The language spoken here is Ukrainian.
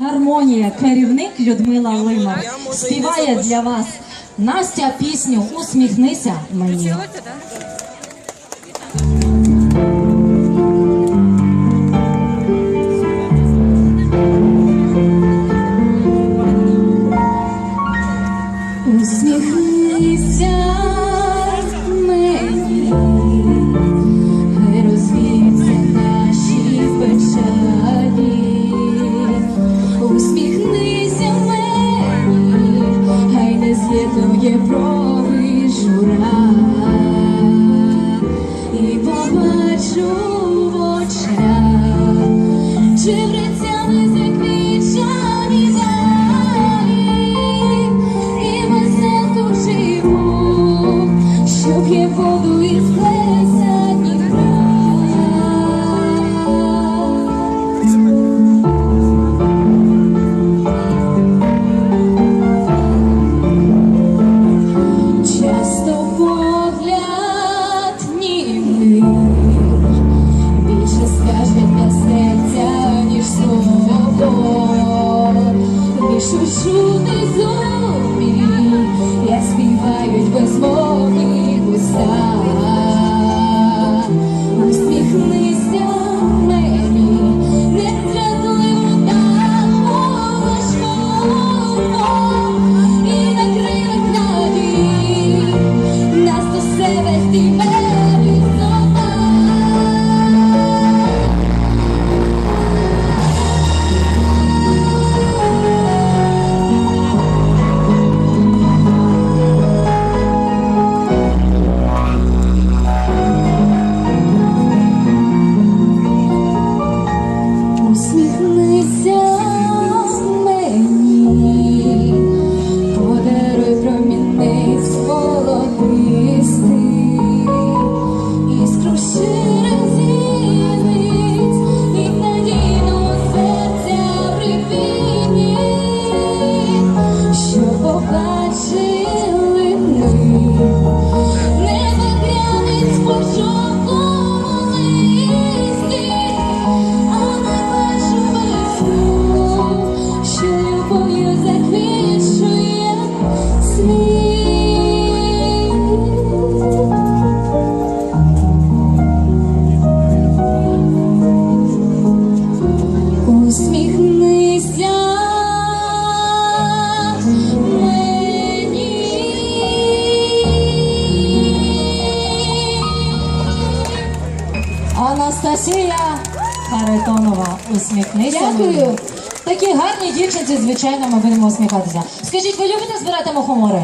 Гармонія, керівник Людмила Лима співає для вас. Настя пісню Усміхнися мені. Брови жура. І побачу в очах, чи врицями заквічані далі, і веселку живу, що п'є Jesus. Анастасія Харитонова, усміхнися. Дякую. Такі гарні дівчинці, звичайно, ми будемо усміхатися. Скажіть, ви любите збирати мухомори?